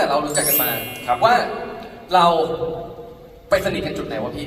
แต่เรารู้จักกันมาครับ ว่าเราไปสนิทกันจุดไหนวะพี่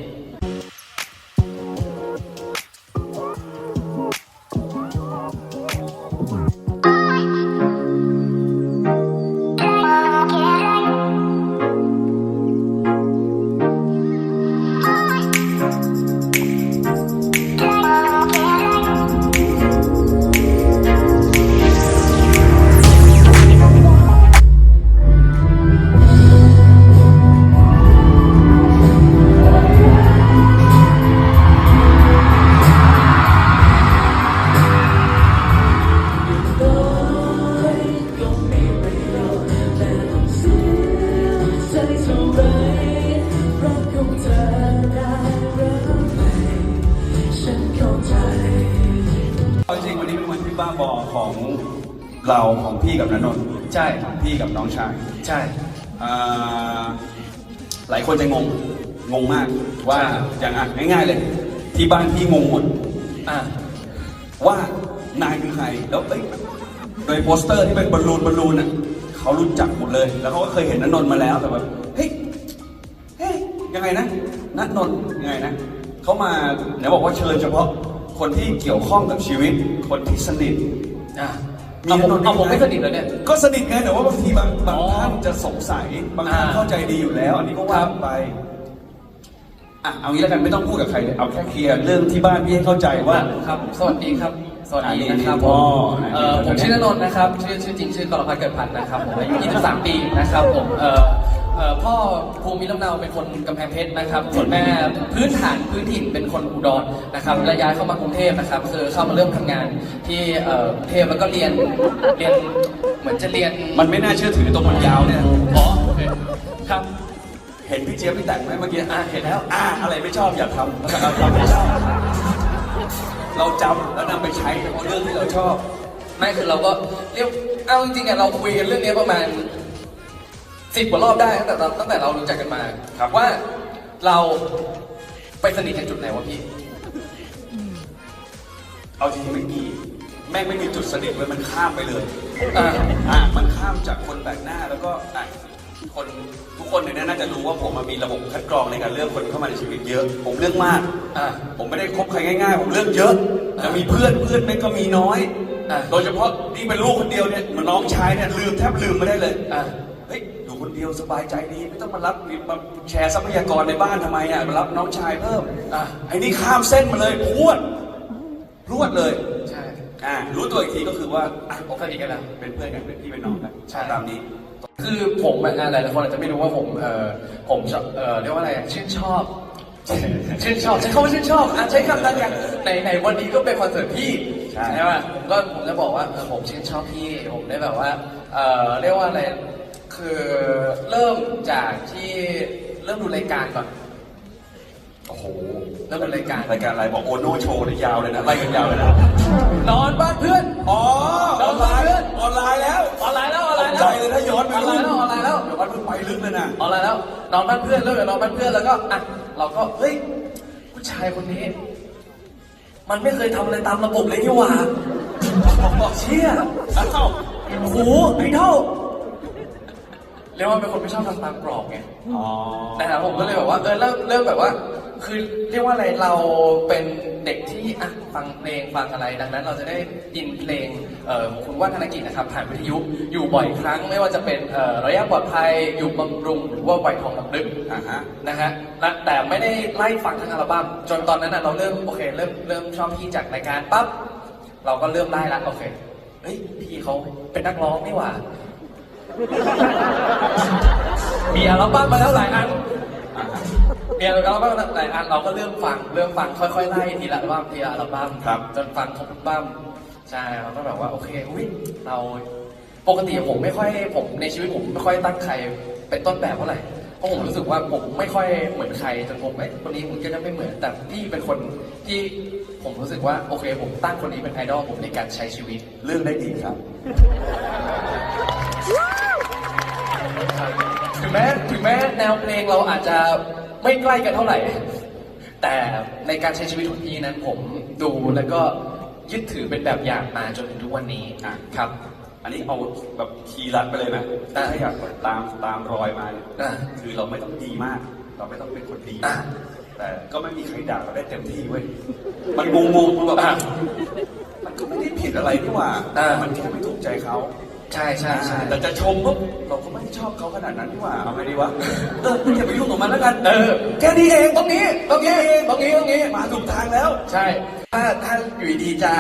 ที่บ้าบอของเราของพี่กับนนนท์ใช่ของพี่กับน้องชายใช่ อ่าหลายคนจะงง งงมากว่าใช่อย่างอะง่ายๆเลย ที่บ้านพี่งงหมด อะว่านายคือใครแล้วเอ้ยโดยโปสเตอร์ที่เป็นบอลลูนบอลลูนอะเขารู้จักหมดเลย แล้วเขาก็เคยเห็นนนนท์มาแล้วแต่แบบเฮ้ยเฮ้ยยังไงนะนนนท์ยังไงนะเขามาไหนบอกว่าเชิญเฉพาะ คนที่เกี่ยวข้องกับชีวิต คนที่สนิทอะมีเอาผมนนท์เอาผมไหมไม่สนิทแล้วเนี่ย ก็สนิทไงแต่ว่าบางทีบางบางอ๋อท่านจะสงสัยบางท่านอ่าเข้าใจดีอยู่แล้ว อันนี้ก็ว่าไปอะเอางี้แล้วกันไม่ต้องพูดกับใครเลยเอาแค่เคลียร์เรื่องที่บ้านพี่ให้เข้าใจว่าครับ สวัสดีครับ สวัสดีอ่านะครับนี่ผพ่อมนะเอ่อผมชื่อนนท์นะครับชื่อชื่อจริงชื่อกรพัฒน์เกิดพันธ์นะครับผมอายุ 23 ปีนะครับผมเอ่อเอ่อ พ่อภูมิลำเนาเป็นคนกำแพงเพชรนะครับ ส่วนแม่พื้นฐานพื้นถิ่นเป็นคนอุดรนะครับและย้ายเข้ามากรุงเทพนะครับคือเข้ามาเริ่มทำงานที่เอ่อกรุงเทพแล้วก็เรียนเรียนเหมือนจะเรียนมันไม่น่าเชื่อถือตรงมันยาวเนี่ยอ๋อโอเคครับเห็นพี่เจี๊ยบพี่แต่งไหมเมื่อกี้อะเห็นแล้วอ่าอะไรไม่ชอบอย่าทำเราทำไม่ชอบเราจำแล้วนำไปใช้เฉพาะเรื่องที่เราชอบไม่คือเราก็เรียกเอาจริงๆอะเราคุยกันเรื่องนี้ประมาณ สิบกว่ารอบได้ตั้งแต่เราตั้งแต่เรารู้จักกันมาครับ ว่าเราไปสนิทกันจุดไหนวะพี่ เอาจริงๆไม่มีแม่งไม่มีจุดสนิทเลยมันข้ามไปเลยอ่า อะมันข้ามจากคนแปลกหน้าแล้วก็อะคนทุกคนในนี้น่าจะรู้ว่าผมมันมีระบบคัดกรองในการเลือกคนเข้ามาในชีวิตเยอะ ผมเลือกมาก อ่า ผมไม่ได้คบใครง่ายๆ ผมเลือกเยอะจะมีเพื่อนเพื่อนไม่งก็มีน้อยอะโดยเฉพาะนี่เป็นลูกคนเดียวเนี่ยเหมันน้องชายเนี่ยลืมแทบลืมไม่ได้เลยอ่าเฮ้ยอยู่ คนเดียวสบายใจดีไม่ต้องมารับมาแชร์ทรัพยากรในบ้านทำไมอะมารับน้องชายเพิ่มอะไอ้นี่ข้ามเส้นมาเลยพรวดพรวดเลยใช่อ่ารู้ตัวอีกทีก็คือว่าอะผมสนิทกันแล้วเป็นเพื่อนกันเป็นพี่เป็นน้องกันใช่ตามนี้ คือผมอะหลายๆคนอาจจะไม่รู้ว่าผมเออผมชอบเออเรียกว่าอะไรอะชื่นชอบชื่นชอบใช้คำว่าชื่นชอบอะใช้คำนั้นกันในในวันนี้ก็เป็นคอนเสิร์ตพี่ใช่ไหมผมก็ผมจะบอกว่าเออผมชื่นชอบพี่ผมได้แบบว่าเออเรียกว่าอะไร คือเริ่มจากที่เริ่มดูรายการก่อน โอ้โหเริ่มดูรายการ รายการอะไรบอกโอโนโชว์เลยยาวเลยนะไล่กันยาวเลยนะนอนบ้านเพื่อน อ๋อออนไลน์เพื่อนออนไลน์แล้วออนไลน์แล้วออนไลน์ตกแล้วใจเลยถ้าย้อนไปออนไลน์แล้วออนไลน์แล้วเดี๋ยววันเพิ่งไปลึกเลยนะออนไลน์แล้วนอนบ้านเพื่อนเริ่มจากนอนบ้านเพื่อนแล้วก็อะเราก็เฮ้ยผู้ชายคนนี้ มันไม่เคยทำอะไรตามระบบเลยนี่หว่าเชี่ยอ้าวโอ้โหไอ้เท่า เรียกว่าเป็นคนไม่ชอบทำตามกรอบไงอ๋อนะครับผมก็เลยแบบว่าเออเริ่มเริ่มแบบว่า คือเรียกว่าอะไรเราเป็นเด็กที่อะฟังเพลงฟังอะไร ดังนั้นเราจะได้ยินเพลงเอ่อของคุณว่านธนกิจนะครับผ่านวิทยุอยู่บ่อยครั้งไม่ว่าจะเป็นเอ่อระยะปลอดภัยอยู่บำรุงหรือว่าไวทองลำลึกอ่าฮะนะฮะและแต่ไม่ได้ไล่ฟังทั้งอัลบั้มจนตอนนั้นน่ะเราเริ่มโอเคเริ่มเริ่มชอบพี่จากรายการปั๊บเราก็เริ่มไล่ละโอเคเฮ้ยพี่เขาเป็นนักร้องนี่หว่า มีอัลบั้มมาแล้วหลายอันมีอัลบั้มมาหลายอันเราก็เริ่มฟังเริ่มฟังค่อยๆไล่ทีละอัลบั้มทีละอัลบั้มครับ จนฟังครบทุกอัลบั้มใช่เราก็แบบว่าโอเคอุ้ยเราปกติผมไม่ค่อยผมในชีวิตผมไม่ค่อยตั้งใครเป็นต้นแบบเท่าไหร่เพราะผมรู้สึกว่าผมไม่ค่อยเหมือนใครจนผมไอ้ยคนนี้ผมก็จะไม่เหมือนแต่พี่เป็นคนที่ผมรู้สึกว่าโอเค ผมตั้งคนนี้เป็นไอดอลผมในการใช้ชีวิต เรื่องได้ดีครับ ถึงแม้ถึงแม้แนวเพลงเราอาจจะไม่ใกล้กันเท่าไหร่ แต่ในการใช้ชีวิตของพี่นั้นผมดูแล้วก็ยึดถือเป็นแบบอย่างมาจนถึงทุกวันนี้อะครับ อันนี้เอาแบบคีย์รัดไปเลยนะอะถ้าอยากตามตามรอยมาเนี่ยอะ คือเราไม่ต้องดีมาก เราไม่ต้องเป็นคนดีอะ แต่ก็ไม่มีใครด่าเราได้เต็มที่เว้ย มันงงๆมันแบบอะมันก็ไม่ได้ผิดอะไรนี่หว่าอะ มันแค่ไม่ถูกใจเขา ใช่ใช่ใช่แต่จะชมปุ๊บเราก็ไม่ชอบเขาขนาดนั้นนี่หว่าเอาไงดีวะเอออย่าไปยุ่งกับมันแล้วกันเออแค่นี้เองตรงนี้ตรงนี้ตรงนี้ตรงนี้มาถูกทางแล้ว ใช่ ถ้าถ้าอยู่ดีๆจะ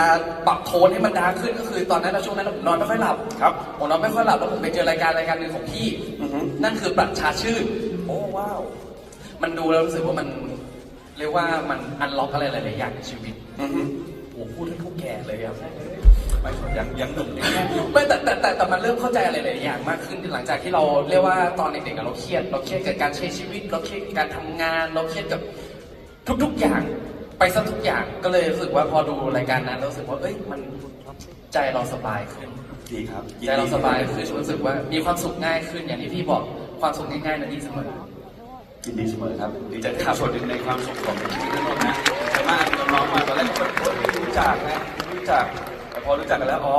ปรับโทนให้มันดาร์กขึ้นก็คือตอนนั้นนะช่วงนั้นผมนอนไม่ค่อยหลับครับผมนอนไม่ค่อยหลับแล้วผมไปเจอรายการรายการหนึ่งของพี่อือฮึนั่นคือปรัชชาชื่นโอ้ว้าวมันดูแล้วรู้สึกว่ามันเรียกว่ามันอันล็อกอะไรหลายๆอย่างในชีวิตอือฮึโอ้โหพูดให้ทุกแก่เลยครับไม่ ยังยังหนุ่มยังแน่นไม่แต่แต่แต่แต่มันเริ่มเข้าใจอะไรหลายๆอย่างมากขึ้นหลังจากที่เราเรียกว่าตอนเด็กๆอะเราเครียดเราเครียดกับการใช้ชีวิต เราเครียดกับการทำงาน เราเครียดกับทุกๆอย่าง ไปซะทุกอย่างก็เลยรู้สึกว่าพอดูรายการนั้นเรารู้สึกว่าเอ้ยมันใจเราสบายขึ้น ดีครับใจเราสบายคือรู้สึกว่ามีความสุขง่ายขึ้นอย่างที่พี่บอกความสุขง่ายๆนั้นดีเสมอ ยินดีเสมอครับดีใจที่ส่วนหนึ่งในความสุขของชีวิตนั่นนะแต่มากน้องๆมาตอนแรกก็ไม่รู้จักนะไม่รู้จักแต่ พอรู้จักกันแล้ว อ๋อ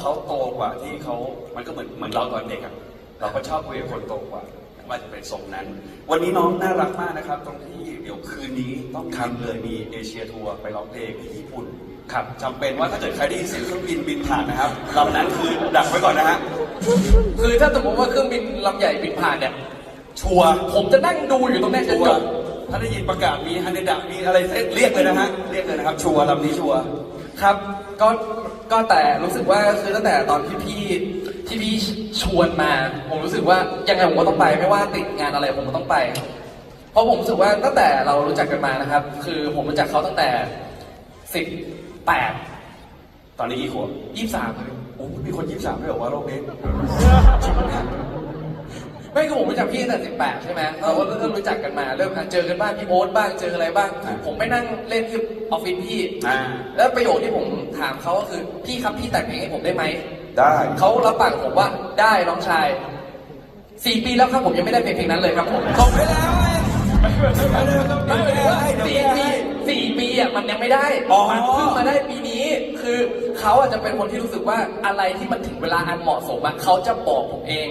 เขาโตกว่าที่เขามันก็เหมือนเหมือนเราตอนเด็กอะเราก็ชอบคุยกับคนโตกว่าว่าจะเป็นทรงนั้น วันนี้น้องน่ารักมากนะครับ ตรงที่เดี๋ยวคืนนี้ต้องทำเลยมีเอเชียทัวร์ไปร้องเพลงที่ญี่ปุ่นครับจำเป็นว่าถ้าเกิดใครได้ยินเสียงเครื่องบินบินผ่านนะครับลำนั้นคือดักไว้ก่อนนะฮะคือถ้าสมมติว่าเครื่องบินลำใหญ่บินผ่านเนี่ยชัวร์ผมจะนั่งดูอยู่ตรงนี้จนชัวจร์บถ้าได้ยินประกาศมีฮันเดดะมีอะไรเสร็จเรียกเลยนะฮะเรียกเลยนะครับชัวร์ลำนี้ชัวร์ ครับก็ก็แต่รู้สึกว่าคือตั้งแต่ตอนที่พี่ที่พี่ชวนมา ผมรู้สึกว่ายังไงผมก็ต้องไป ไม่ว่าติดงานอะไรผมก็ต้องไป เพราะผมรู้สึกว่าตั้งแต่เรารู้จักกันมานะครับ คือผมรู้จักเขาตั้งแต่สิบแปดตอนนี้กี่ขวบยี่สามเลยโอ้มีคนยี่สามด้วยเหรอว่าโลกนี้ไม่ คือผมรู้จักพี่ตั้งแต่สิบแปดใช่ไหมเราก็เริ่มรู้จักกันมา เริ่มอะเจอกันบ้างพี่โอ๊ตบ้าง เจออะไรบ้าง ผมไม่นั่งเล่นที่ออฟฟิศพี่ อ่า แล้วประโยคที่ผมถามเขาก็คือ พี่ครับพี่แต่งเพลงให้ผมได้ไหม ได้เขารับปากผมว่าได้น้องชาย สี่ปีแล้วครับผมยังไม่ได้เพลงเพลงนั้นเลยครับผมส่งไปแล้วไงไม่ไม่สี่ปีสี่ปีอะมันยังไม่ได้อ๋อมันเพิ่งมาได้ปีนี้ คือเขาอาจจะเป็นคนที่รู้สึกว่าอะไรที่มันถึงเวลาอันเหมาะสมอะเขาจะบอกผมเอง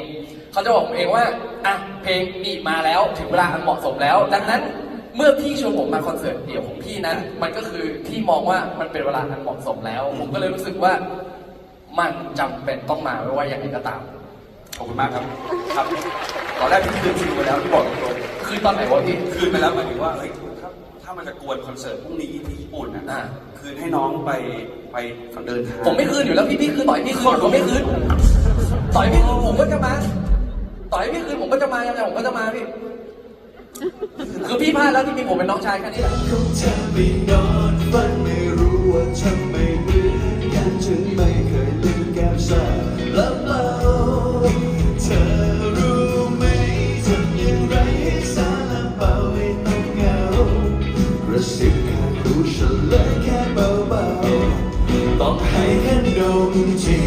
เขาจะบอกผมเองว่าอะเพลงนี่มาแล้วถึงเวลาอันเหมาะสมแล้ว ดังนั้นเมื่อพี่ชวนผมมาคอนเสิร์ตเดี่ยวของพี่นั้น มันก็คือพี่มองว่ามันเป็นเวลาอันเหมาะสมแล้ว ผมก็เลยรู้สึกว่ามันจำเป็นต้องมาไม่ว่าอย่างไรก็ตามขอบคุณมากครับ ครับ ตอนแรกพี่คืนคิวไปแล้วที่บอกตรงคือตอนไหนวะพี่ๆคืนไปแล้วหมายถึงว่าเฮ้ยถ้าถ้ามันจะกวนคอนเสิร์ตพรุ่งนี้ที่ญี่ปุ่นนะอ่าคืนให้น้องไปไปเดินทางผมไม่คืนอยู่แล้วพี่พี่คือต่อยพี่คืนผมไม่คืนต่อยพี่คืนผมก็จะมา ต่อยพี่คืนผมก็จะมายังไงผมก็จะมาพี่ คือพี่พลาดแล้วที่มีผมเป็นน้องชายแค่นี้แหละ ของเธอไม่นอนฝันไม่รู้ว่าทำไมเหมือนกันจึงไม่เคยลืมแก้มสาและเบาเธอรู้ไหมทำอย่างไรให้สาละเบาให้ต้องเหงากระซิบข้างหูฉันเลยแค่เบาๆต้องให้แค่ดมที